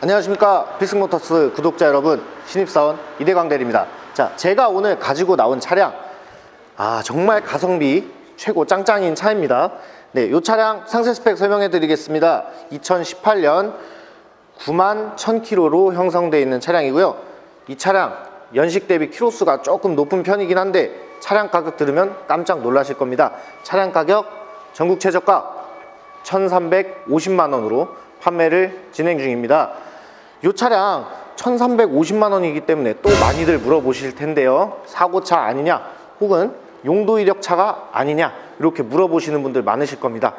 안녕하십니까. 필승모터스 구독자 여러분 신입사원 이대광 대리입니다. 자 제가 오늘 가지고 나온 차량. 아 정말 가성비 최고 짱짱인 차입니다. 네 이 차량 상세 스펙 설명해 드리겠습니다. 2018년 9만 1000km로 형성되어 있는 차량이고요. 이 차량 연식 대비 키로수가 조금 높은 편이긴 한데 차량 가격 들으면 깜짝 놀라실 겁니다 차량 가격 전국 최저가 1,350만 원으로 판매를 진행 중입니다. 이 차량 1,350만 원이기 때문에 또 많이들 물어보실 텐데요. 사고차 아니냐 혹은 용도 이력차가 아니냐 이렇게 물어보시는 분들 많으실 겁니다.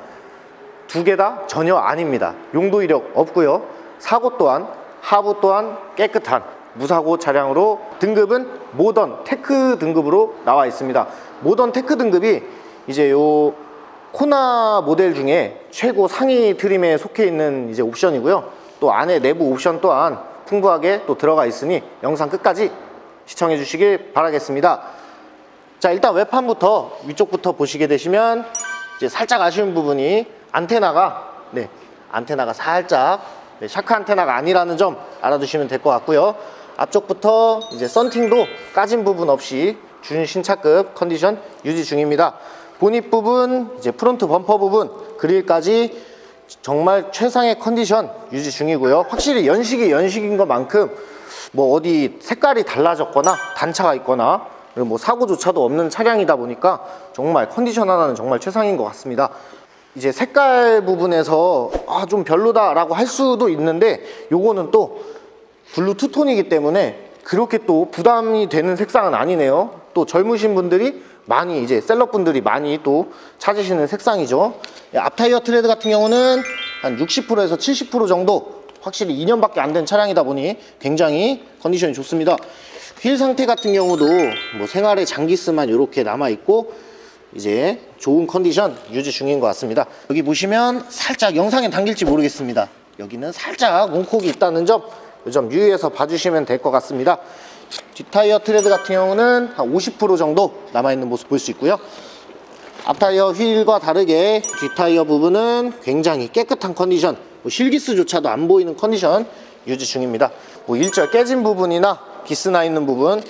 두 개 다 전혀 아닙니다. 용도 이력 없고요. 사고 또한 하부 또한 깨끗한 무사고 차량으로 등급은 모던 테크 등급으로 나와 있습니다. 모던 테크 등급이 이제 요 코나 모델 중에 최고 상위 트림에 속해 있는 이제 옵션이고요. 또 안에 내부 옵션 또한 풍부하게 또 들어가 있으니 영상 끝까지 시청해 주시길 바라겠습니다. 자, 일단 외판부터 위쪽부터 보시게 되시면 이제 살짝 아쉬운 부분이 안테나가 네, 안테나가 살짝 네, 샤크 안테나가 아니라는 점 알아두시면 될 것 같고요. 앞쪽부터 이제 썬팅도 까진 부분 없이 준신차급 컨디션 유지 중입니다. 보닛 부분, 이제 프론트 범퍼 부분, 그릴까지 정말 최상의 컨디션 유지 중이고요. 확실히 연식이 연식인 것만큼 뭐 어디 색깔이 달라졌거나 단차가 있거나 그리고 뭐 사고조차도 없는 차량이다 보니까 정말 컨디션 하나는 정말 최상인 것 같습니다. 이제 색깔 부분에서 아 좀 별로다 라고 할 수도 있는데 요거는 또 블루 투톤이기 때문에 그렇게 또 부담이 되는 색상은 아니네요. 또 젊으신 분들이 많이 이제 셀럽분들이 많이 또 찾으시는 색상이죠. 예, 앞타이어 트레드 같은 경우는 한 60%에서 70% 정도 확실히 2년밖에 안 된 차량이다 보니 굉장히 컨디션이 좋습니다. 휠 상태 같은 경우도 뭐 생활의 장기스만 이렇게 남아 있고 이제 좋은 컨디션 유지 중인 것 같습니다. 여기 보시면 살짝 영상에 담길지 모르겠습니다. 여기는 살짝 웅콕이 있다는 점, 이 점 유의해서 봐주시면 될 것 같습니다. 뒷타이어 트레드 같은 경우는 한 50% 정도 남아있는 모습 볼 수 있고요. 앞타이어 휠과 다르게 뒷타이어 부분은 굉장히 깨끗한 컨디션, 뭐 실기스조차도 안 보이는 컨디션 유지 중입니다. 뭐 일절 깨진 부분이나 기스 나 있는 부분,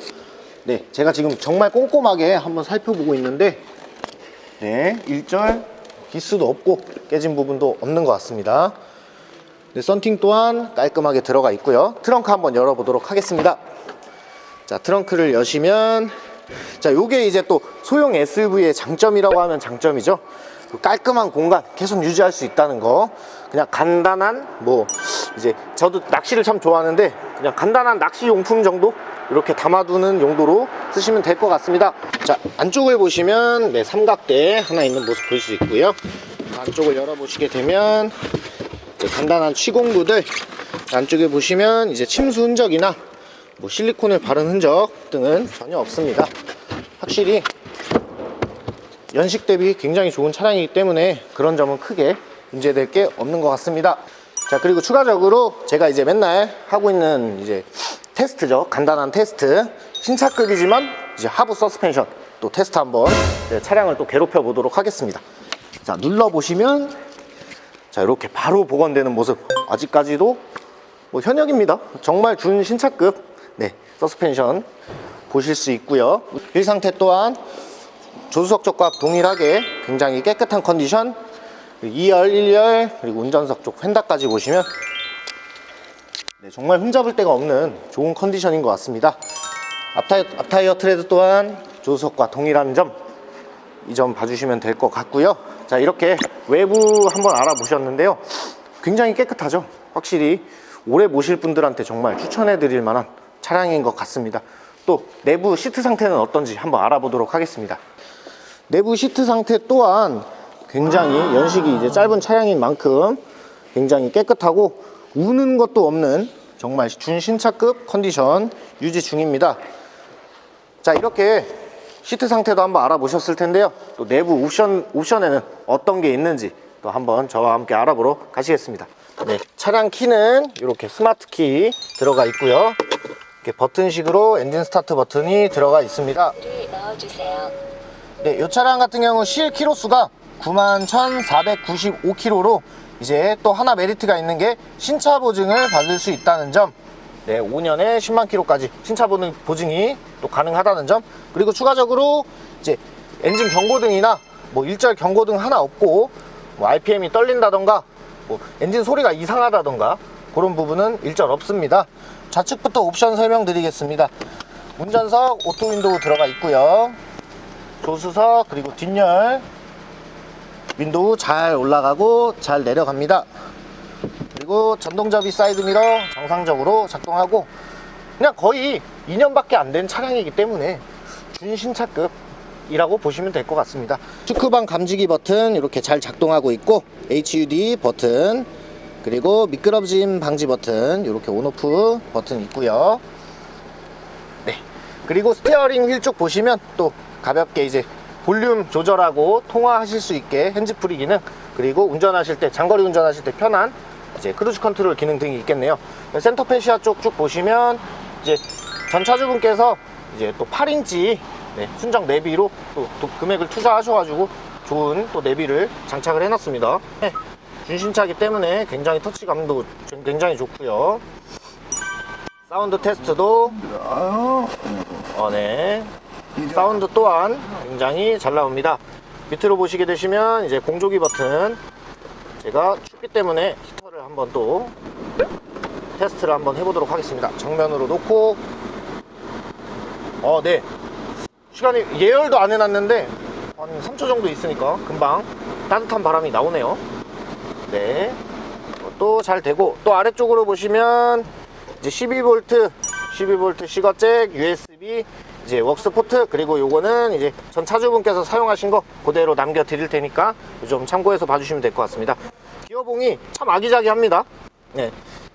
네, 제가 지금 정말 꼼꼼하게 한번 살펴보고 있는데, 네, 일절 기스도 없고 깨진 부분도 없는 것 같습니다. 네, 썬팅 또한 깔끔하게 들어가 있고요. 트렁크 한번 열어보도록 하겠습니다. 자, 트렁크를 여시면 자, 요게 이제 또 소형 SUV의 장점이라고 하면 장점이죠. 그 깔끔한 공간 계속 유지할 수 있다는 거. 그냥 간단한 뭐 이제 저도 낚시를 참 좋아하는데 그냥 간단한 낚시 용품 정도 이렇게 담아두는 용도로 쓰시면 될 것 같습니다. 자, 안쪽을 보시면 네, 삼각대 하나 있는 모습 볼 수 있고요. 안쪽을 열어보시게 되면 이제 간단한 취공구들 안쪽에 보시면 이제 침수 흔적이나 뭐 실리콘을 바른 흔적 등은 전혀 없습니다. 확실히 연식 대비 굉장히 좋은 차량이기 때문에 그런 점은 크게 문제될 게 없는 것 같습니다. 자 그리고 추가적으로 제가 이제 맨날 하고 있는 이제 테스트죠. 간단한 테스트. 신차급이지만 이제 하부 서스펜션 또 테스트 한번 네, 차량을 또 괴롭혀 보도록 하겠습니다. 자 눌러 보시면 자 이렇게 바로 복원되는 모습. 아직까지도 뭐 현역입니다. 정말 준 신차급. 네 서스펜션 보실 수 있고요. 휠 상태 또한 조수석 쪽과 동일하게 굉장히 깨끗한 컨디션. 2열 1열 그리고 운전석 쪽 휀다까지 보시면 네, 정말 흠잡을 데가 없는 좋은 컨디션인 것 같습니다. 앞타이어, 앞타이어 트레드 또한 조수석과 동일한 점 이 점 봐주시면 될 것 같고요. 자 이렇게 외부 한번 알아보셨는데요. 굉장히 깨끗하죠? 확실히 오래 모실 분들한테 정말 추천해 드릴 만한 차량인 것 같습니다. 또 내부 시트 상태는 어떤지 한번 알아보도록 하겠습니다. 내부 시트 상태 또한 굉장히 연식이 이제 짧은 차량인 만큼 굉장히 깨끗하고 우는 것도 없는 정말 준신차급 컨디션 유지 중입니다. 자 이렇게 시트 상태도 한번 알아보셨을 텐데요 또 내부 옵션, 옵션에는 어떤 게 있는지 또 한번 저와 함께 알아보러 가시겠습니다 네, 차량 키는 이렇게 스마트 키 들어가 있고요 이렇게 버튼식으로 엔진 스타트 버튼이 들어가 있습니다. 네, 이 차량 같은 경우 실 키로수가 91,495km로 이제 또 하나 메리트가 있는 게 신차 보증을 받을 수 있다는 점. 네, 5년에 10만 킬로까지 신차 보증, 보증이 또 가능하다는 점. 그리고 추가적으로 이제 엔진 경고등이나 뭐 일절 경고등 하나 없고 뭐 RPM이 떨린다던가 뭐 엔진 소리가 이상하다던가 그런 부분은 일절 없습니다. 좌측부터 옵션 설명드리겠습니다. 운전석 오토 윈도우 들어가 있고요. 조수석 그리고 뒷열 윈도우 잘 올라가고 잘 내려갑니다. 그리고 전동접이 사이드미러 정상적으로 작동하고 그냥 거의 2년밖에 안 된 차량이기 때문에 준신차급 이라고 보시면 될 것 같습니다. 축구방 감지기 버튼 이렇게 잘 작동하고 있고 HUD 버튼 그리고 미끄러짐 방지 버튼 이렇게 온오프 버튼 있고요. 네. 그리고 스티어링 휠 쪽 보시면 또 가볍게 이제 볼륨 조절하고 통화하실 수 있게 핸즈프리 기능 그리고 운전하실 때 장거리 운전하실 때 편한 이제 크루즈 컨트롤 기능 등이 있겠네요. 센터 페시아 쪽 쭉 보시면 이제 전 차주분께서 이제 또 8인치 순정 내비로 또, 또 금액을 투자하셔가지고 좋은 또 내비를 장착을 해놨습니다. 네, 준신차기 때문에 굉장히 터치감도 굉장히 좋고요. 사운드 테스트도 어, 네. 사운드 또한 굉장히 잘 나옵니다. 밑으로 보시게 되시면 이제 공조기 버튼 제가 춥기 때문에 히터를 한번 또 테스트를 한번 해보도록 하겠습니다. 정면으로 놓고 어, 네. 시간이 예열도 안 해놨는데 한 3초 정도 있으니까 금방 따뜻한 바람이 나오네요. 네. 또 잘 되고 또 아래쪽으로 보시면 이제 12V 12V 시거잭 USB 이제 웍스 포트 그리고 요거는 이제 전 차주분께서 사용하신 거 그대로 남겨 드릴 테니까 좀 참고해서 봐주시면 될 것 같습니다 기어봉이 참 아기자기합니다 네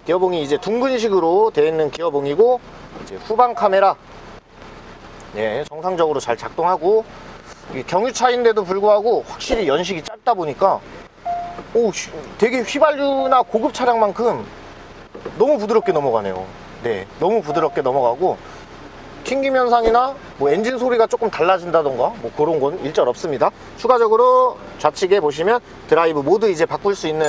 기어봉이 이제 둥근식으로 되어 있는 기어봉이고 이제 후방 카메라 네 정상적으로 잘 작동하고 경유차인데도 불구하고 확실히 연식이 짧다 보니까 오 씨, 되게 휘발유나 고급 차량만큼 너무 부드럽게 넘어가네요. 네, 너무 부드럽게 넘어가고 튕김 현상이나 뭐 엔진 소리가 조금 달라진다던가 뭐 그런 건 일절 없습니다. 추가적으로 좌측에 보시면 드라이브 모드 이제 바꿀 수 있는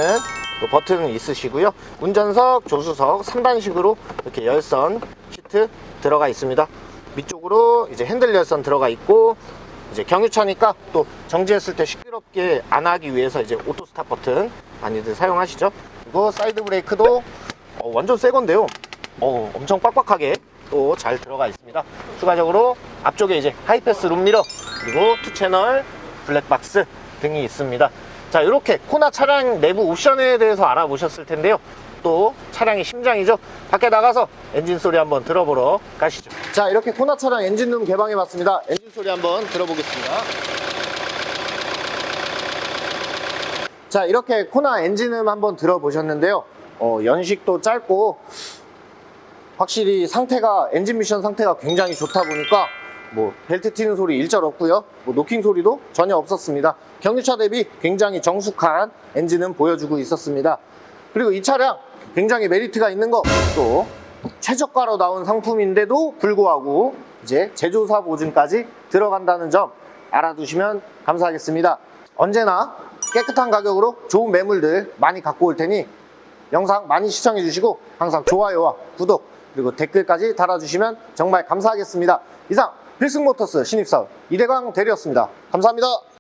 그 버튼이 있으시고요. 운전석, 조수석 3단식으로 이렇게 열선 시트 들어가 있습니다. 위쪽으로 이제 핸들 열선 들어가 있고 이제 경유차니까 또 정지했을 때 시끄럽게 안 하기 위해서 이제 오토 스탑 버튼 많이들 사용하시죠. 그리고 사이드 브레이크도 어, 완전 새 건데요. 어, 엄청 빡빡하게 또 잘 들어가 있습니다. 추가적으로 앞쪽에 이제 하이패스 룸미러 그리고 투 채널 블랙박스 등이 있습니다. 자, 이렇게 코나 차량 내부 옵션에 대해서 알아보셨을 텐데요. 또 차량의 심장이죠. 밖에 나가서 엔진 소리 한번 들어보러 가시죠. 자, 이렇게 코나 차량 엔진룸 개방해 봤습니다. 엔진 소리 한번 들어보겠습니다. 자, 이렇게 코나 엔진음 한번 들어보셨는데요. 어, 연식도 짧고 확실히 상태가 엔진 미션 상태가 굉장히 좋다 보니까 뭐 벨트 튀는 소리 일절 없고요. 뭐 노킹 소리도 전혀 없었습니다. 경유차 대비 굉장히 정숙한 엔진은 보여주고 있었습니다. 그리고 이 차량 굉장히 메리트가 있는 거 또 최저가로 나온 상품인데도 불구하고 이제 제조사 보증까지 들어간다는 점 알아두시면 감사하겠습니다. 언제나 깨끗한 가격으로 좋은 매물들 많이 갖고 올 테니 영상 많이 시청해 주시고 항상 좋아요와 구독 그리고 댓글까지 달아주시면 정말 감사하겠습니다. 이상 필승모터스 신입사원 이대광 대리였습니다. 감사합니다.